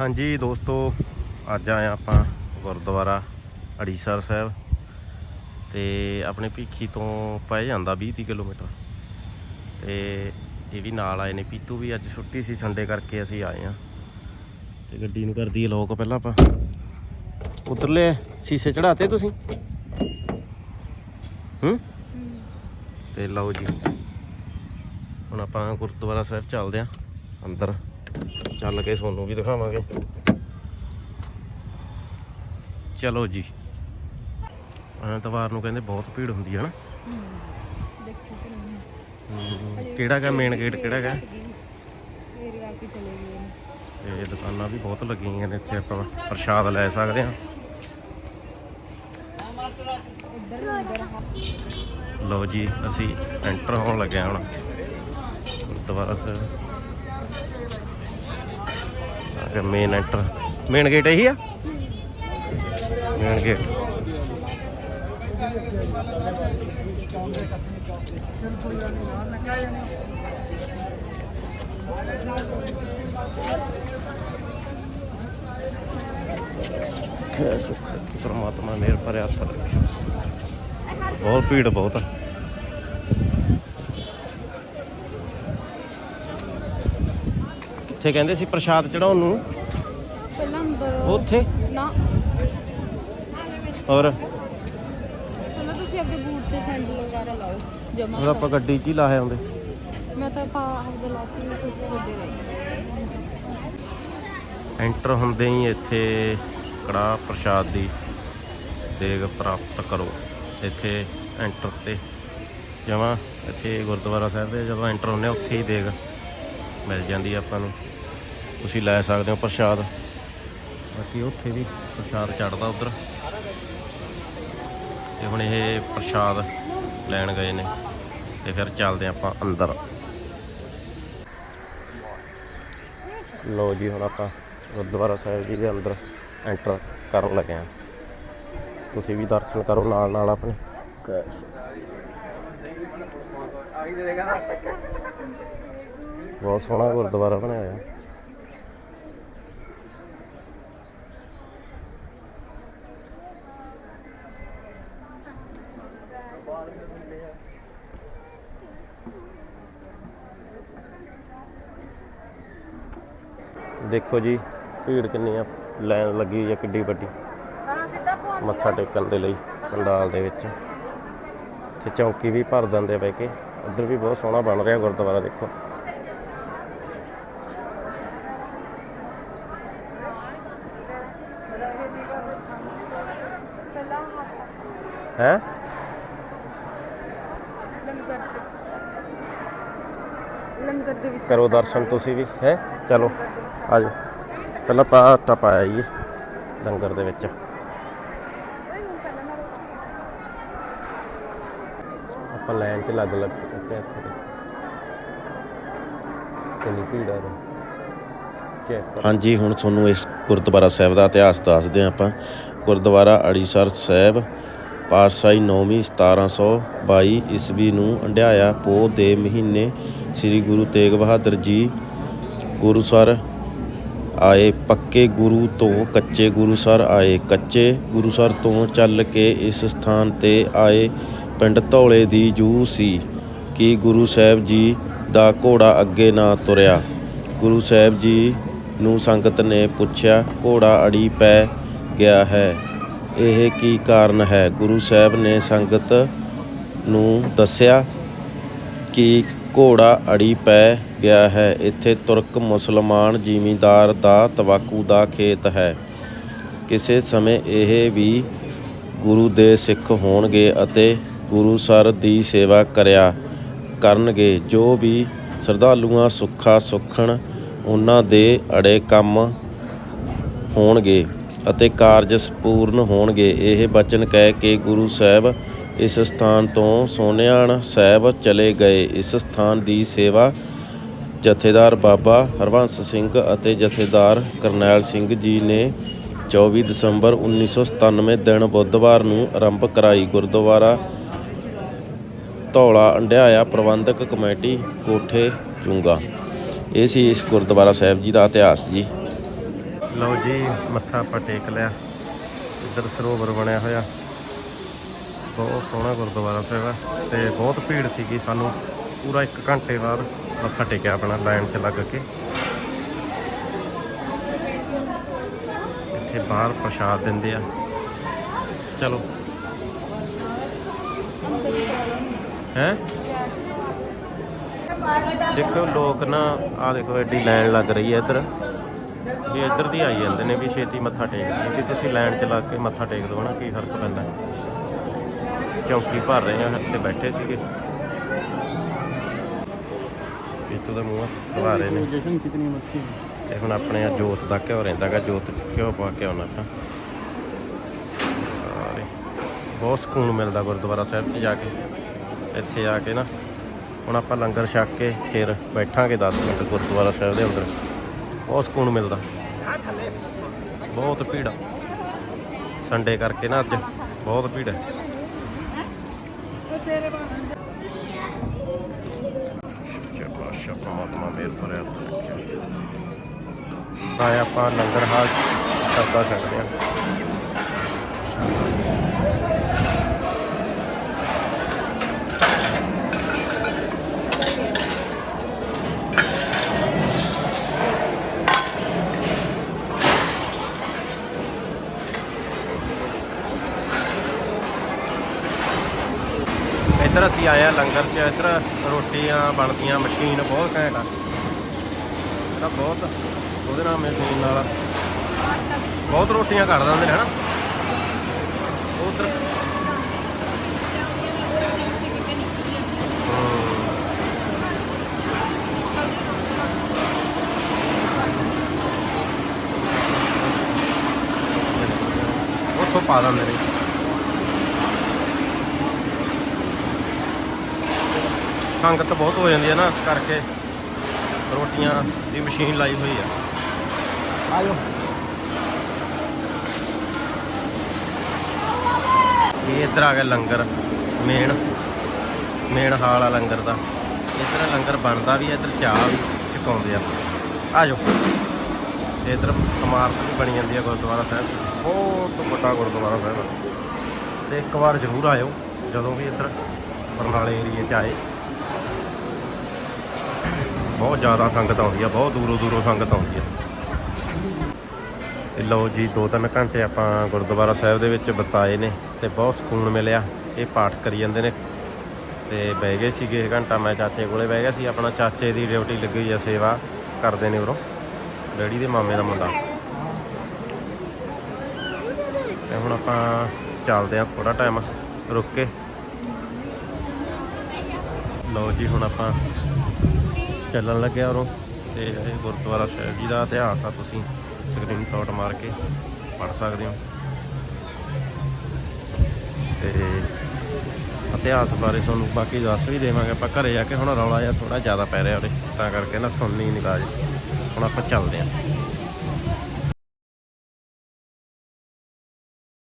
ਹਾਂਜੀ ਦੋਸਤੋ, ਅੱਜ ਆਏ ਹਾਂ ਆਪਾਂ ਗੁਰਦੁਆਰਾ ਅੜੀਸਰ ਸਾਹਿਬ ਤੇ ਆਪਣੇ ਭੀਖੀ ਤੋਂ ਪੈ ਜਾਂਦਾ 20 30 ਕਿਲੋਮੀਟਰ। ਤੇ ਇਹ ਵੀ ਨਾਲ ਆਏ ਨੇ। ਪੀਤੂ ਵੀ ਅੱਜ ਛੁੱਟੀ ਸੀ ਸੰਡੇ ਕਰਕੇ ਅਸੀਂ ਆਏ ਹਾਂ। ਤੇ ਗੱਡੀ ਨੂੰ ਕਰਦੀ ਲੋਕ ਪਹਿਲਾਂ ਆਪਾਂ। ਉਤਰਲੇ ਸੀਸੇ ਚੜਾਤੇ ਤੁਸੀਂ? ਹੂੰ? ਤੇ ਲਓ ਜੀ। ਹੁਣ ਆਪਾਂ ਗੁਰਦੁਆਰਾ ਸਾਹਿਬ ਚੱਲਦੇ ਆਂ ਅੰਦਰ। ਚੱਲ ਕੇ ਤੁਹਾਨੂੰ ਵੀ ਦਿਖਾਵਾਂਗੇ। ਚਲੋ ਜੀ। ਐਤਵਾਰ ਨੂੰ ਕਹਿੰਦੇ ਬਹੁਤ ਭੀੜ ਹੁੰਦੀ ਹੈ ਨਾ। ਦੇਖੋ ਕਿਹੜਾ ਗਾ ਮੇਨ ਗੇਟ ਕਿਹੜਾ ਗਾ? ਸਵੇਰੇ ਆ ਕੇ ਚਲੇ ਗਏ ਨੇ। ਤੇ ਦੁਕਾਨਾਂ ਵੀ ਬਹੁਤ ਲੱਗੀਆਂ ਨੇ ਇੱਥੇ ਆਪਾਂ ਪ੍ਰਸ਼ਾਦ ਲੈ ਸਕਦੇ ਹਾਂ। ਲਓ ਜੀ ਅਸੀਂ ਐਂਟਰ ਹੋਣ ਲੱਗੇ ਹਾਂ ਹੁਣ। ਗੁਰਦੁਆਰਾ ਸਾਹਿਬ। ਆ ਮੇਨ ਐਂਟਰ ਮੇਨ ਗੇਟ ਇਹੀ ਆ? ਮੇਨ ਗੇਟ ਖੈ ਸੁਖ ਰੱਖੀ ਪ੍ਰਮਾਤਮਾ ਭਰਿਆ ਹੱਥ ਬਹੁਤ ਭੀੜ ਬਹੁਤ ਆ। ਕਿੱਥੇ ਕਹਿੰਦੇ ਸੀ ਪ੍ਰਸ਼ਾਦ ਚੜਾਉਣ ਨੂੰ। ਪਹਿਲਾਂ ਅੰਦਰ ਉੱਥੇ? ਨਾ। ਔਰ ਪਹਿਲਾਂ ਤੁਸੀਂ ਆਪਣੇ ਬੂਟ ਤੇ ਸੈਂਡਲ ਵਗੈਰਾ ਲਾਓ ਜਮਾ ਉਹ ਆਪਾਂ ਗੱਡੀ 'ਚ ਹੀ ਲਾਏ ਆਉਂਦੇ। ਮੈਂ ਤਾਂ ਪਾ ਆਪਦੇ ਲਾ ਕੇ ਤੁਸੀਂ ਵੱਡੇ ਰਹੋ ਐਂਟਰ ਹੁੰਦੇ ਹੀ ਇੱਥੇ ਕੜਾ ਪ੍ਰਸ਼ਾਦ ਦੀ ਦੇਗ ਪ੍ਰਾਪਤ ਕਰੋ। ਇੱਥੇ ਐਂਟਰ ਤੇ ਜਮਾ ਇੱਥੇ ਗੁਰਦੁਆਰਾ ਸਾਹਿਬ ਦੇ ਜਦੋਂ ਐਂਟਰ ਹੁੰਦੇ ਹਾਂ, ਉੱਥੇ ਹੀ ਦੇਗ। ਮਿਲ ਜਾਂਦੀ ਹੈ ਆਪਾਂ ਨੂੰ। ਤੁਸੀਂ ਲੈ ਸਕਦੇ ਹੋ ਪ੍ਰਸ਼ਾਦ। ਬਾਕੀ ਉੱਥੇ ਵੀ ਪ੍ਰਸ਼ਾਦ ਚੜਦਾ ਉਧਰ। ਤੇ ਹੁਣ ਇਹ ਪ੍ਰਸ਼ਾਦ ਲੈਣ ਗਏ ਨੇ। ਤੇ ਫਿਰ ਚੱਲਦੇ ਹਾਂ ਆਪਾਂ ਅੰਦਰ। ਲੋ ਜੀ, ਹੁਣ ਆਪਾਂ ਗੁਰਦੁਆਰਾ ਸਾਹਿਬ ਜੀ ਦੇ ਅੰਦਰ ਐਂਟਰ ਕਰਨ ਲੱਗੇ ਹਾਂ। ਤੁਸੀਂ ਵੀ ਦਰਸ਼ਨ ਕਰੋ ਨਾਲ ਨਾਲ ਆਪਣੇ। ਬਹੁਤ ਸੋਹਣਾ ਗੁਰਦੁਆਰਾ ਬਣਿਆ ਹੋਇਆ। ਦੇਖੋ ਜੀ, ਭੀੜ ਕਿੰਨੀ ਆ, ਲਾਈਨ ਲੱਗੀ ਹੋਈ ਆ ਕਿੱਡੀ ਵੱਡੀ। ਮੱਥਾ ਟੇਕਣ ਦੇ ਲਈ, ਪੰਡਾਲ ਦੇ ਵਿੱਚ। ਤੇ ਚੌਂਕੀ ਵੀ ਭਰ ਦਿੰਦੇ ਬੈ ਕੇ। ਉੱਧਰ ਵੀ ਬਹੁਤ ਸੋਹਣਾ ਬਣ ਰਿਹਾ ਗੁਰਦੁਆਰਾ, ਦੇਖੋ ਪਹਿਲਾਂ ਹੈ? ਲੰਗਰ ਚ। ਲੰਗਰ ਦੇ ਵਿੱਚ ਕਰੋ ਦਰਸ਼ਨ ਤੁਸੀਂ ਵੀ ਹੈ? ਚਲੋ ਆਜੋ। ਪਹਿਲਾਂ ਪਾ ਆਟਾ ਪਾਇਆ ਜੀ ਲੰਗਰ ਦੇ ਵਿੱਚ। ਆਪਾਂ ਲਾਈਨ 'ਚ ਲੱਗ ਲੱਗ ਕੇ ਇੱਥੇ। ਕਿੰਨੀ ਭੀੜ ਆ। ਚੈੱਕ ਹਾਂਜੀ ਹੁਣ ਤੁਹਾਨੂੰ ਇਸ ਗੁਰਦੁਆਰਾ ਸਾਹਿਬ ਦਾ ਇਤਿਹਾਸ ਦੱਸਦੇ ਹਾਂ ਆਪਾਂ। ਗੁਰਦੁਆਰਾ ਅੜੀਸਰ ਸਾਹਿਬ ਪਾਤਸ਼ਾਹੀ 9ਵੀਂ 1722 ਈਸਵੀ ਨੂੰ ਅੰਡਿਆਇਆ ਪੋਹ ਦੇ ਮਹੀਨੇ ਸ੍ਰੀ ਗੁਰੂ ਤੇਗ ਬਹਾਦਰ ਜੀ ਗੁਰੂਸਰ ਆਏ, ਪੱਕੇ ਗੁਰੂ ਤੋਂ ਕੱਚੇ ਗੁਰੂਸਰ ਆਏ, ਕੱਚੇ ਗੁਰੂਸਰ ਤੋਂ ਚੱਲ ਕੇ ਇਸ ਸਥਾਨ ਤੇ ਆਏ। ਪਿੰਡ ਧੌਲੇ ਦੀ ਜੂ ਸੀ ਕਿ ਗੁਰੂ ਸਾਹਿਬ ਜੀ ਦਾ ਘੋੜਾ ਅੱਗੇ ਨਾ ਤੁਰਿਆ। ਗੁਰੂ ਸਾਹਿਬ ਜੀ ਨੂੰ ਸੰਗਤ ਨੇ ਪੁੱਛਿਆ, ਘੋੜਾ ਅੜੀ ਪੈ ਗਿਆ ਹੈ। ਇਹ ਕੀ ਕਾਰਨ ਹੈ? ਗੁਰੂ ਸਾਹਿਬ ਨੇ ਸੰਗਤ ਨੂੰ ਦੱਸਿਆ ਕਿ ਘੋੜਾ ਅੜੀ ਪੈ ਗਿਆ ਹੈ। ਇੱਥੇ ਤੁਰਕ ਮੁਸਲਮਾਨ ਜ਼ਿਮੀਂਦਾਰ ਦਾ ਤਵਾਕੂ ਦਾ ਖੇਤ ਹੈ। ਕਿਸੇ ਸਮੇਂ ਇਹ ਵੀ ਗੁਰੂ ਦੇ ਸਿੱਖ ਹੋਣਗੇ ਅਤੇ ਗੁਰੂ ਸਰ ਦੀ ਸੇਵਾ ਕਰਿਆ ਕਰਨਗੇ। ਜੋ ਵੀ ਸ਼ਰਧਾਲੂਆਂ ਸੁੱਖਾ ਸੁਖਣ, ਉਹਨਾਂ ਦੇ ਅੜੇ ਕੰਮ ਹੋਣਗੇ। ਅਤੇ ਕਾਰਜ ਸੰਪੂਰਨ ਹੋਣਗੇ। ਇਹ ਬਚਨ ਕਹਿ ਕੇ ਗੁਰੂ ਸਾਹਿਬ ਇਸ ਸਥਾਨ ਤੋਂ ਸੋਨਿਆਣ ਸਾਹਿਬ ਚਲੇ ਗਏ। ਇਸ ਸਥਾਨ ਦੀ ਸੇਵਾ ਜਥੇਦਾਰ ਬਾਬਾ ਹਰਵੰਸ ਸਿੰਘ ਅਤੇ ਜਥੇਦਾਰ ਕਰਨੈਲ ਸਿੰਘ ਜੀ ਨੇ 24 ਦਸੰਬਰ 1997 ਦਿਨ ਬੁੱਧਵਾਰ ਨੂੰ ਆਰੰਭ ਕਰਾਈ। ਗੁਰਦੁਆਰਾ ਧੌਲਾ ਅੰਡਿਆਇਆ ਪ੍ਰਬੰਧਕ ਕਮੇਟੀ ਕੋਠੇ ਚੁੰਗਾ। ਇਹ ਸੀ ਇਸ ਗੁਰਦੁਆਰਾ ਸਾਹਿਬ ਜੀ ਦਾ ਇਤਿਹਾਸ ਜੀ। ਲਓ ਜੀ, ਮੱਥਾ ਆਪਾਂ ਟੇਕ ਲਿਆ। ਇੱਧਰ ਸਰੋਵਰ ਬਣਿਆ ਹੋਇਆ। ਬਹੁਤ ਸੋਹਣਾ ਗੁਰਦੁਆਰਾ ਸਾਹਿਬ ਹੈ ਤੇ ਬਹੁਤ ਭੀੜ ਸੀਗੀ ਸਾਨੂੰ। ਪੂਰਾ 1 ਘੰਟੇ ਬਾਅਦ ਮੱਥਾ ਟੇਕਿਆ ਆਪਣਾ ਲਾਈਨ 'ਚ ਲੱਗ ਕੇ। ਇੱਥੇ ਬਾਹਰ ਪ੍ਰਸ਼ਾਦ ਦਿੰਦੇ ਆ। ਚਲੋ। ਹੈ? ਦੇਖੋ ਲੋਕ ਨਾ ਆ ਦੇਖੋ, ਐਡੀ ਲਾਈਨ ਲੱਗ ਰਹੀ ਹੈ ਇੱਧਰ। ਤੇ ਇੱਧਰ ਦੀ ਆਈ ਜਾਂਦੇ ਨੇ ਵੀ ਛੇਤੀ ਮੱਥਾ ਟੇਕ ਲਈ ਵੀ ਤੁਸੀਂ ਲਾਈਨ ਚ ਲਾ ਕੇ ਮੱਥਾ ਟੇਕ ਦਿਓ ਨਾ ਕੀ ਫ਼ਰਕ ਪੈਂਦਾ। ਚੌਕੀ ਭਰ ਰਹੇ ਹਾਂ ਇੱਥੇ ਬੈਠੇ ਸੀਗੇ। ਪੀਤੂ ਦਾ ਮੂੰਹ ਖਵਾ ਰਹੇ ਨੇ। ਜਸ਼ਨ ਕਿਤਨੀ ਮੱਛੀ ਤੇ ਹੁਣ ਆਪਣੇ ਆ ਜੋਤ ਦਾ ਘਿਓ ਰਹਿੰਦਾਗਾ ਜੋਤ ਘਿਓ ਪਾ ਕੇ ਆਉਣਾ ਤਾਂ ਸਾਰੇ। ਬਹੁਤ ਸਕੂਨ ਮਿਲਦਾ ਗੁਰਦੁਆਰਾ ਸਾਹਿਬ 'ਚ ਜਾ ਕੇ। ਇੱਥੇ ਆ ਕੇ ਨਾ ਹੁਣ ਆਪਾਂ ਲੰਗਰ ਛਕ ਕੇ ਫਿਰ ਬੈਠਾਂਗੇ 10 ਮਿੰਟ ਗੁਰਦੁਆਰਾ ਸਾਹਿਬ ਦੇ ਅੰਦਰ। ਬਹੁਤ ਸਕੂਨ ਮਿਲਦਾ। ਬਹੁਤ ਭੀੜ ਆ। ਸੰਡੇ ਕਰਕੇ ਨਾ ਅੱਜ, ਬਹੁਤ ਭੀੜ ਹੈ ਸੱਚੇ ਪਰਮਾਤਮਾ ਮੇਰ ਭਰੇ ਹੱਥ ਰੱਖਿਆ ਤਾਂ ਆਪਾਂ ਲੰਗਰ ਹਾਲ ਕਰਦਾ ਸਕਦੇ ਹਾਂ ਇੱਧਰ ਅਸੀਂ ਆਏ ਆ ਲੰਗਰ 'ਚ, ਇੱਧਰ ਰੋਟੀਆਂ ਬਣਦੀਆਂ, ਮਸ਼ੀਨ ਬਹੁਤ ਘੈਂਟ ਆ। ਇਹਦਾ ਬਹੁਤ, ਉਹਦੇ ਨਾਲ ਮਸ਼ੀਨ ਨਾਲ। ਬਹੁਤ ਰੋਟੀਆਂ ਕੱਢ ਦਿੰਦੇ ਨੇ, ਹਨਾ? ਉਧਰ। ਉੱਥੋਂ ਪਾ ਦਿੰਦੇ ਨੇ। ਸੰਗਤ ਬਹੁਤ ਹੋ ਜਾਂਦੀ ਹੈ ਨਾ ਇਸ ਕਰਕੇ ਰੋਟੀਆਂ ਦੀ ਮਸ਼ੀਨ ਲਾਈ ਹੋਈ ਆ। आयो ਇਹ ਇੱਧਰ ਆ ਗਿਆ ਲੰਗਰ ਮੇਨ ਮੇਨ ਹਾਲ ਆ ਲੰਗਰ ਦਾ। ਇਸ ਤਰ੍ਹਾਂ ਲੰਗਰ ਬਣਦਾ ਵੀ ਹੈ ਇੱਧਰ ਚਾਹ ਵੀ ਛਕਾਉਂਦੇ ਆ। ਆ ਜਾਓ ਤੇ ਇੱਧਰ ਇਮਾਰਤ ਵੀ ਬਣੀ ਜਾਂਦੀ ਹੈ ਗੁਰਦੁਆਰਾ ਸਾਹਿਬ। ਬਹੁਤ ਵੱਡਾ ਗੁਰਦੁਆਰਾ ਸਾਹਿਬ। ਤੇ ਇੱਕ ਵਾਰ ਜ਼ਰੂਰ ਆਇਓ ਜਦੋਂ ਵੀ ਇੱਧਰ ਬਰਨਾਲੇ ਏਰੀਏ 'ਚ ਆਏ। ਬਹੁਤ ਜ਼ਿਆਦਾ ਸੰਗਤ ਆਉਂਦੀ ਆ, ਬਹੁਤ ਦੂਰੋਂ ਦੂਰੋਂ ਸੰਗਤ ਆਉਂਦੀ ਆ। ਤੇ ਲਓ ਜੀ, ਦੋ ਤਿੰਨ ਘੰਟੇ ਆਪਾਂ ਗੁਰਦੁਆਰਾ ਸਾਹਿਬ ਦੇ ਵਿੱਚ ਬਿਤਾਏ ਨੇ ਤੇ ਬਹੁਤ ਸਕੂਨ ਮਿਲਿਆ। ਇਹ ਪਾਠ ਕਰੀ ਜਾਂਦੇ ਨੇ। ਤੇ ਬਹਿ ਗਏ ਸੀਗੇ ਘੰਟਾ, ਮੈਂ ਚਾਚੇ ਕੋਲੇ ਬਹਿ ਗਿਆ ਸੀ, ਆਪਣਾ ਚਾਚੇ ਦੀ ਡਿਊਟੀ ਲੱਗੀ ਹੋਈ ਆ, ਸੇਵਾ ਕਰਦੇ ਨੇ ਉਰੋਂ। ਡੈਡੀ ਦੇ ਮਾਮੇ ਦਾ ਮੁੰਡਾ। ਤੇ ਹੁਣ ਆਪਾਂ ਚੱਲਦੇ ਆ ਥੋੜਾ ਟਾਈਮ ਰੁਕ ਕੇ। ਲਓ ਜੀ, ਹੁਣ ਆਪਾਂ ਚੱਲਣ ਲੱਗਿਆ ਉਰੋਂ ਤੇ ਇਹ ਗੁਰਦੁਆਰਾ ਸਾਹਿਬ ਜੀ ਦਾ ਇਤਿਹਾਸ ਆ, ਤੁਸੀਂ ਸਕਰੀਨਸ਼ਾਟ ਮਾਰ ਕੇ ਪੜ ਸਕਦੇ ਹੋ। ਤੇ ਇਤਿਹਾਸ ਬਾਰੇ ਤੁਹਾਨੂੰ ਬਾਕੀ ਦੱਸ ਵੀ ਦੇਵਾਂਗੇ, ਆਪਾਂ ਘਰੇ ਜਾ ਕੇ ਹੁਣ ਰੌਲਾ ਜਿਹਾ ਥੋੜਾ ਜ਼ਿਆਦਾ ਪੈ ਰਿਹਾ ਉਰੇ ਤਾਂ ਕਰਕੇ ਨਾ ਸੁਣਨੀ ਨਹੀਂ ਆਵਾਜ਼ ਹੁਣ ਆਪਾਂ ਚੱਲਦੇ ਹਾਂ।